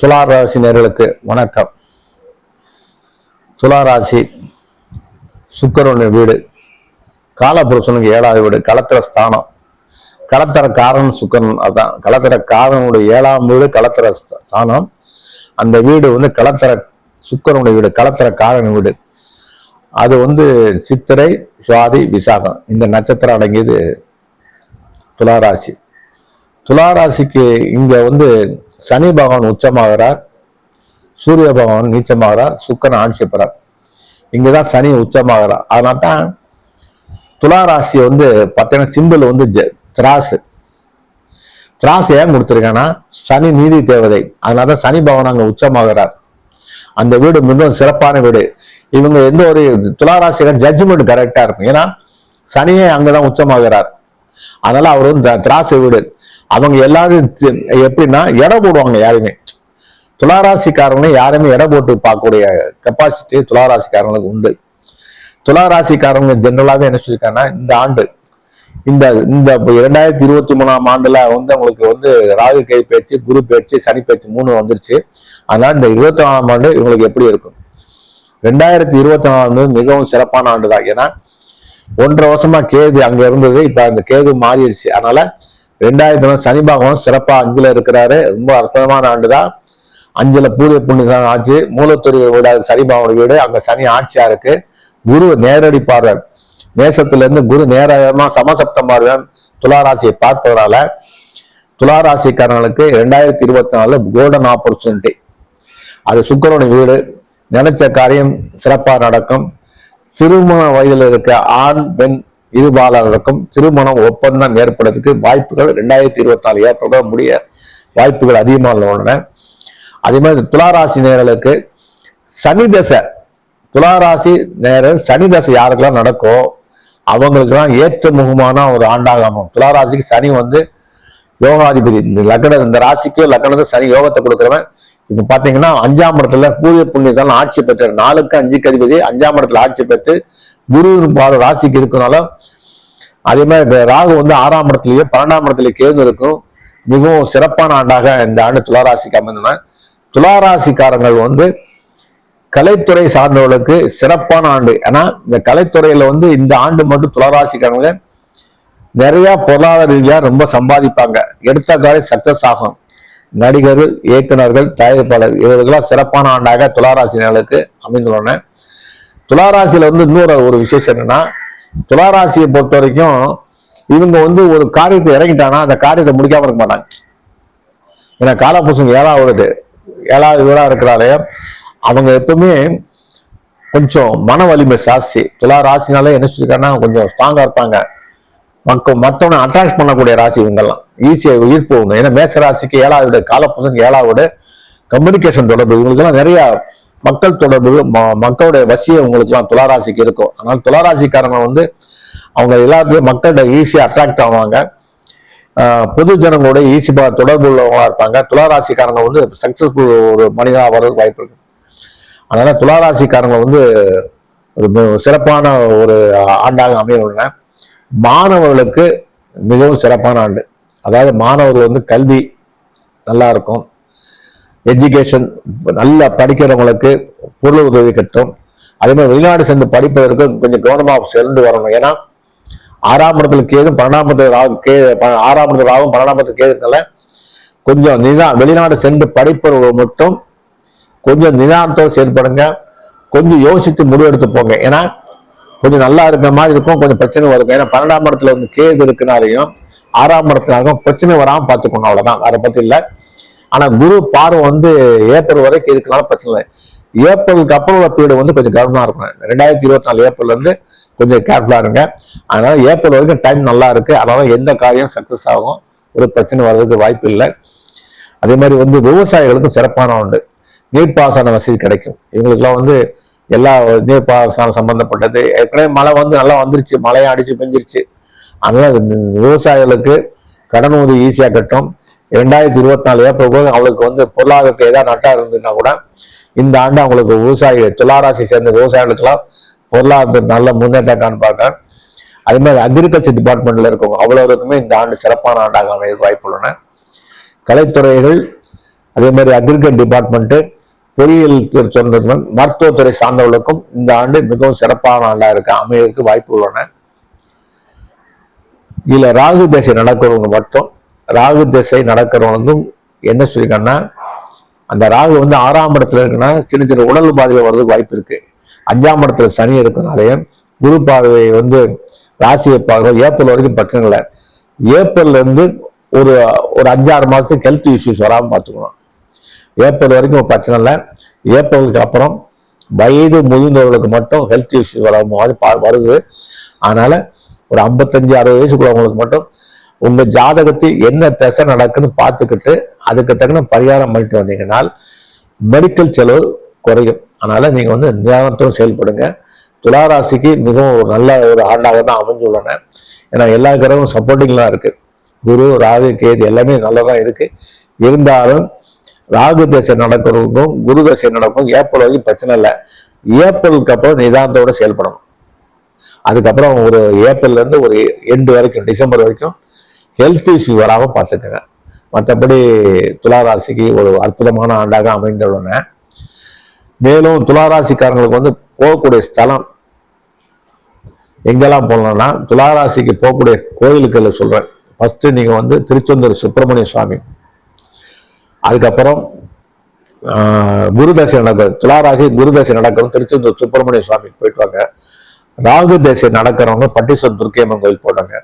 துலா ராசி நேர்களுக்கு வணக்கம். துலா ராசி சுக்கரனுடைய வீடு. காலபுருஷனுக்கு ஏழாவது வீடு களத்திர ஸ்தானம். களத்திர காரன் சுக்கரன் அதான். களத்திர காரனுடைய ஏழாம் வீடு களத்திர ஸ்தானம். அந்த வீடு வந்து களத்திர சுக்கரனுடைய வீடு களத்திர காரன் வீடு. அது வந்து சித்திரை சுவாதி விசாகம். இந்த நட்சத்திரம் அடங்கியது துளாராசி. துளாராசிக்கு இங்க வந்து சனி பகவான் உச்சமாகிறார் சூரிய பகவான் நீச்சமாகிறார் சுக்கன் ஆட்சி பெறார். இங்கதான் சனி உச்சமாகிறார். அதனால தான் துளாராசி வந்து பார்த்தீங்கன்னா சிம்பிள் வந்து ஜ- திராசு. திராசு ஏன் கொடுத்துருக்கேன்னா சனி நீதி தேவதை. அதனால தான் சனி பகவான் அங்க உச்சமாகிறார். அந்த வீடு மிகவும் சிறப்பான வீடு. இவங்க எந்த ஒரு துளாராசிகள் ஜட்ஜ்மெண்ட் கரெக்டா இருக்கும். ஏன்னா சனியே அங்கதான் உச்சமாகிறார். அதனால அவர் வந்து த- திராசு வீடு. அவங்க எல்லாரும் எப்படின்னா எடை போடுவாங்க யாருமே துளாராசிக்காரனை யாருமே எடை போட்டு பார்க்கக்கூடிய கெப்பாசிட்டி துளாராசிக்காரங்களுக்கு உண்டு. துளாராசிக்காரங்க ஜென்ரலாகவே என்ன சொல்லியிருக்காங்கன்னா இந்த ஆண்டு இந்த இந்த இரண்டாயிரத்தி இருபத்தி மூணாம் ஆண்டுல வந்து அவங்களுக்கு வந்து ராகு கை பேச்சு குரு பேச்சு சனி பேச்சு மூணு வந்துருச்சு. அதனால இந்த இருபத்தி நாலாம் ஆண்டு இவங்களுக்கு எப்படி இருக்கும்? ரெண்டாயிரத்தி இருபத்தி நாலாம் ஆண்டு மிகவும் சிறப்பான ஆண்டு தான் ஏன்னா ஒன்றரை வருஷமா கேது அங்க இருந்தது இப்ப அந்த கேது மாறிடுச்சு. அதனால ரெண்டாயிரத்தி நாலு சனி பகவான் சிறப்பா அஞ்சுல இருக்கிறாரு. ரொம்ப அற்புதமான ஆண்டு தான் அஞ்சுல பூரிய புண்ணியம் ஆச்சு. மூலத்துறை வீடு சனி பகவான் வீடு. அங்க சனி ஆட்சியா இருக்கு. குரு நேரடி பார்வை. நேசத்துல இருந்து குரு நேரமா சமசப்தம் பார்வை துளாராசியை பார்ப்பதனால துளாராசிக்காரங்களுக்கு ரெண்டாயிரத்தி இருபத்தி நாலு கோல்டன் ஆப்பர்ச்சுனிட்டி அது சுக்கரனுடைய வீடு. நினைச்ச காரியம் சிறப்பா நடக்கும். திருமண வயதில் இருக்க ஆண் பெண் இருபாலருக்கும் திருமணம் ஒப்பந்தம் ஏற்படுறதுக்கு வாய்ப்புகள் ரெண்டாயிரத்தி இருபத்தி நாலு ஏற்பட முடிய வாய்ப்புகள் அதிகமாக உள்ளன. அதே மாதிரி துளாராசி நேரலுக்கு சனி தசை துளாராசி நேரல் சனி தசை யாருக்கெல்லாம் நடக்கோ அவங்களுக்கெல்லாம் ஏற்ற முகமான ஒரு ஆண்டாக அமையும். துளாராசிக்கு சனி வந்து யோகாதிபதி. இந்த லக்ன இந்த ராசிக்கு லக்னத்தை சனி யோகத்தை கொடுக்குறவன். இப்ப பாத்தீங்கன்னா அஞ்சாம் இடத்துல பூரிய புண்ணியத்தால் ஆட்சி பெற்ற நாலுக்கு அஞ்சுக்கு அதிபதி அஞ்சாம் இடத்துல ஆட்சி பெற்று குரு பாத ராசிக்கு இருக்கனால அதே மாதிரி இந்த ராகு வந்து ஆறாம் இடத்துலயே பன்னெண்டாம் இடத்துல கேது இருக்கும். மிகவும் சிறப்பான ஆண்டாக இந்த ஆண்டு துளாராசிக்கு அமைந்தன. துளாராசிக்காரங்கள் வந்து கலைத்துறை சார்ந்தவர்களுக்கு சிறப்பான ஆண்டு. ஏன்னா இந்த கலைத்துறையில வந்து இந்த ஆண்டு மட்டும் துளாராசிக்காரங்க நிறைய பொருளாதார ரீதியாக ரொம்ப சம்பாதிப்பாங்க. எடுத்த காலை சக்சஸ் ஆகும். நடிகர்கள் இயக்குநர்கள் தயாரிப்பாளர் இவர்களுக்கெல்லாம் சிறப்பான ஆண்டாக துளாராசினர்களுக்கு அமைந்துள்ளன. துளாராசியில வந்து இன்னொரு ஒரு விசேஷம் என்னன்னா துளாராசியை பொறுத்த வரைக்கும் இவங்க வந்து ஒரு காரியத்தை இறங்கிட்டாங்கன்னா அந்த காரியத்தை முடிக்காம இருக்க மாட்டாங்க. ஏன்னா காலபூசம் ஏழாவது ஏழாவது இவராக இருக்கிறாலே அவங்க எப்பவுமே கொஞ்சம் மன வலிமை ஜாஸ்தி துலா ராசினாலே என்ன சொல்லியிருக்காங்கன்னா கொஞ்சம் ஸ்ட்ராங்காக இருப்பாங்க. மக்க மற்றவனை அட்ராக்ட் பண்ணக்கூடிய ராசி இவங்கெல்லாம். ஈஸியாக ஈர்ப்பு போகணும். ஏன்னா மேச ராசிக்கு ஏழாவது வீடு ஏழாவது கம்யூனிகேஷன் தொடர்பு. இவங்களுக்கெல்லாம் நிறையா மக்கள் தொடர்பு ம- மக்களுடைய வசியம் உங்களுக்குலாம் துளாராசிக்கு இருக்கும். ஆனால் துளாராசிக்காரங்க வந்து அவங்க எல்லாத்தையும் மக்கள்கிட்ட ஈஸியாக அட்ராக்ட் ஆவாங்க. பொது ஜனங்களோட ஈஸி தொடர்பு உள்ளவங்களா இருப்பாங்க. துளாராசிக்காரங்க வந்து சக்சஸ்ஃபுல் ஒரு மனிதனாக வர்றதுக்கு வாய்ப்பு இருக்கு. அதனால துளாராசிக்காரங்க வந்து ஒரு சிறப்பான ஒரு ஆண்டாக அமைய மாணவர்களுக்கு மிகவும் சிறப்பான ஆண்டு. அதாவது மாணவர்கள் வந்து கல்வி நல்லா இருக்கும். எஜுகேஷன் நல்லா படிக்கிறவங்களுக்கு பொருள் உதவி கட்டும். அதே மாதிரி வெளிநாடு சென்று படிப்பதற்கு கொஞ்சம் கவனமாக சென்று வரணும். ஏன்னா ஆறாம் இடத்துல கேதும் பன்னெண்டாம் இடத்துல கே ஆறாம் இடத்துல ராகும் பன்னெண்டாம் இடத்துல கேதுனால கொஞ்சம் நிதா வெளிநாடு சென்று படிப்பவர்கள் மட்டும் கொஞ்சம் நிதானத்தோடு செயல்படுங்க. கொஞ்சம் யோசித்து முடிவெடுத்து போங்க. ஏன்னா கொஞ்சம் நல்லா இருக்கிற மாதிரி இருக்கும் கொஞ்சம் பிரச்சனை வரும் ஏன்னா பன்னெண்டாம் இடத்துல வந்து கேது இருக்கனாலையும் ஆறாம் இடத்துலாகவும் பிரச்சனை வராமல் பார்த்துக்கணும். அவ்வளோதான் அதை பற்றி இல்லை. ஆனா குரு பார்வை வந்து ஏப்ரல் வரைக்கும் இருக்கனால பிரச்சனை இல்லை. ஏப்ரலுக்கு அப்புறம் உள்ள பீரியட் வந்து கொஞ்சம் கவனமா இருக்கும் ரெண்டாயிரத்தி இருபத்தி நாலு ஏப்ரல் இருந்து கொஞ்சம் கேர்ஃபுல்லா இருங்க. அதனால ஏப்ரல் வரைக்கும் டைம் நல்லா இருக்கு. அதனால எந்த காரியம் சக்சஸ் ஆகும் ஒரு பிரச்சனை வர்றதுக்கு வாய்ப்பு இல்லை. அதே மாதிரி வந்து விவசாயிகளுக்கும் சிறப்பான உண்டு நீர்ப்பாசன வசதி கிடைக்கும். இவங்களுக்குலாம் வந்து எல்லா நீர்ப்பாசனம் சம்பந்தப்பட்டது. ஏற்கனவே மழை வந்து நல்லா வந்துருச்சு. மழையை அடிச்சு பெஞ்சிருச்சு. அதனால விவசாயிகளுக்கு கடன் உதவி ஈஸியாக கட்டும். ரெண்டாயிரத்தி இருபத்தி நாலு ஏப்ரல் போது அவங்களுக்கு வந்து பொருளாதாரத்தை ஏதாவது நட்டா இருந்ததுன்னா கூட இந்த ஆண்டு அவங்களுக்கு விவசாயி துளாராசி சேர்ந்த விவசாயிகளுக்கெல்லாம் பொருளாதாரத்தில் நல்ல முன்னேற்றம் காண்பாங்க அதே மாதிரி அக்ரிகல்ச்சர் டிபார்ட்மெண்ட்ல இருக்கவங்க அவ்வளவுக்குமே இந்த ஆண்டு சிறப்பான ஆண்டாக அமைய வாய்ப்புள்ளன கலைத்துறைகள் அதே மாதிரி அக்ரிகல்ச்சர் டிபார்ட்மெண்ட்டு பொறியியல் துறை மருத்துவத்துறை சார்ந்தவர்களுக்கும் இந்த ஆண்டு மிகவும் சிறப்பான ஆண்டாக இருக்கு அமையறதுக்கு வாய்ப்பு உள்ளன. இதுல ராகு தேசம் நடக்கிறவங்க மட்டும் ராகு திசை நடக்கிறவங்களுக்கும் என்ன சொல்லியிருக்காங்கன்னா அந்த ராகு வந்து ஆறாம் இடத்துல இருக்குன்னா சின்ன சின்ன உடல் பாதிகள் வர்றதுக்கு வாய்ப்பு இருக்கு. அஞ்சாம் இடத்துல சனி இருக்கனாலேயும் குரு பார்வை வந்து ராசியை பார்வை ஏப்ரல் வரைக்கும் பிரச்சனை இல்லை. ஏப்ரல்ல இருந்து ஒரு ஒரு அஞ்சாறு மாதத்துக்கு ஹெல்த் இஷ்யூஸ் வராமல் பார்த்துக்கணும் ஏப்ரல் வரைக்கும் பிரச்சனை இல்லை. ஏப்ரலுக்கு அப்புறம் வயது முதிர்ந்தவர்களுக்கு மட்டும் ஹெல்த் இஷ்யூ வர மாதிரி வருது. அதனால ஒரு ஐம்பத்தஞ்சு அறுபது வயசுக்குள்ளவங்களுக்கு மட்டும் உங்க ஜாதகத்தில் என்ன திசை நடக்குன்னு பார்த்துக்கிட்டு அதுக்கு தகுந்த பரிகாரம் பண்ணிட்டு வந்தீங்கன்னா மெடிக்கல் செலவு குறையும். அதனால நீங்க வந்து நிதானத்தோடு செயல்படுங்க. துளாராசிக்கு மிகவும் ஒரு நல்ல ஒரு ஆண்டாக தான் அமைஞ்சுள்ளன. ஏன்னா எல்லா கிரகமும் சப்போர்ட்டிங்லாம் இருக்கு. குரு ராகு கேது எல்லாமே நல்லதான் இருக்கு. இருந்தாலும் ராகு தசை நடக்கிறதுக்கும் குரு தசை நடக்கும் ஏப்ரல் வரைக்கும் பிரச்சனை இல்லை. ஏப்ரலுக்கு அப்புறம் நிதானத்தோட செயல்படணும். அதுக்கப்புறம் ஒரு ஏப்ரல்ல இருந்து ஒரு எண்டு வரைக்கும் டிசம்பர் வரைக்கும் ஹெல்த் இஷ்யூ வராமல் பார்த்துக்கங்க. மற்றபடி துளாராசிக்கு ஒரு அற்புதமான ஆண்டாக அமைந்துள்ளன. மேலும் துளாராசிக்காரங்களுக்கு வந்து போகக்கூடிய ஸ்தலம் எங்கெல்லாம் போகலாம்னா துளாராசிக்கு போகக்கூடிய கோயிலுக்களை சொல்கிறேன் ஃபஸ்ட்டு நீங்கள் வந்து திருச்செந்தூர் சுப்பிரமணிய சுவாமி. அதுக்கப்புறம் குருதசை நடக்கும் துளாராசி குருதசை நடக்கிறோம் திருச்செந்தூர் சுப்பிரமணிய சுவாமிக்கு போயிட்டு வாங்க. ராகு தசை நடக்கிறவங்க பட்டீஸ்வர் துர்க்கியம்மன் கோயில் போடுறாங்க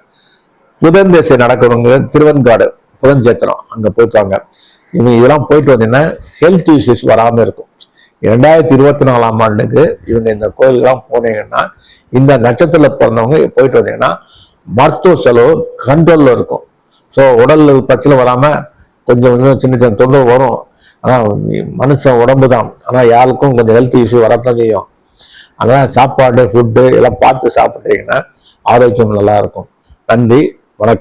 புதன் திசை நடக்கிறவங்க திருவன்காடு புதஞ்சேத்திரம் அங்க போயிட்டு வாங்க இவங்க இதெல்லாம் போயிட்டு வந்தீங்கன்னா ஹெல்த் இஷ்யூஸ் வராம இருக்கும். இரண்டாயிரத்தி இருபத்தி நாலாம் ஆண்டுக்கு இவங்க இந்த கோயிலுக்கெல்லாம் போனீங்கன்னா இந்த நட்சத்திரத்துல பிறந்தவங்க போயிட்டு வந்தீங்கன்னா மருத்துவ செலவு கண்ட்ரோல்ல இருக்கும். ஸோ உடல் பிரச்சனை வராம கொஞ்சம் கொஞ்சம் சின்ன சின்ன தொந்தரவு வரும். ஆனால் மனுஷன் உடம்பு தான் ஆனால் யாருக்கும் கொஞ்சம் ஹெல்த் இஷ்யூ வரத்தான் செய்யும். அதனால் சாப்பாடு ஃபுட்டு எல்லாம் பார்த்து சாப்பிட்டீங்கன்னா ஆரோக்கியம் நல்லா இருக்கும். நன்றி. வணக்கம்.